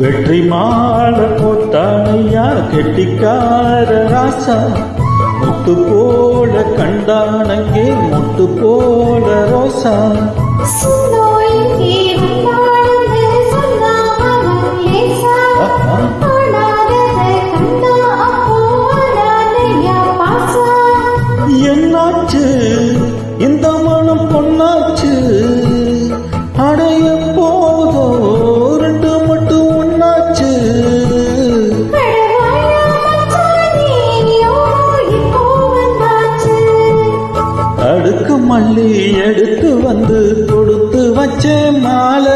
வெற்றி மாட போட்டானையா கெட்டிக்கார ராசா? முத்து போல கண்டானங்கே முத்து போல ரோசா? அடுக்கு மல்லி எடுத்து வந்து கொடுத்து வச்ச மாலை.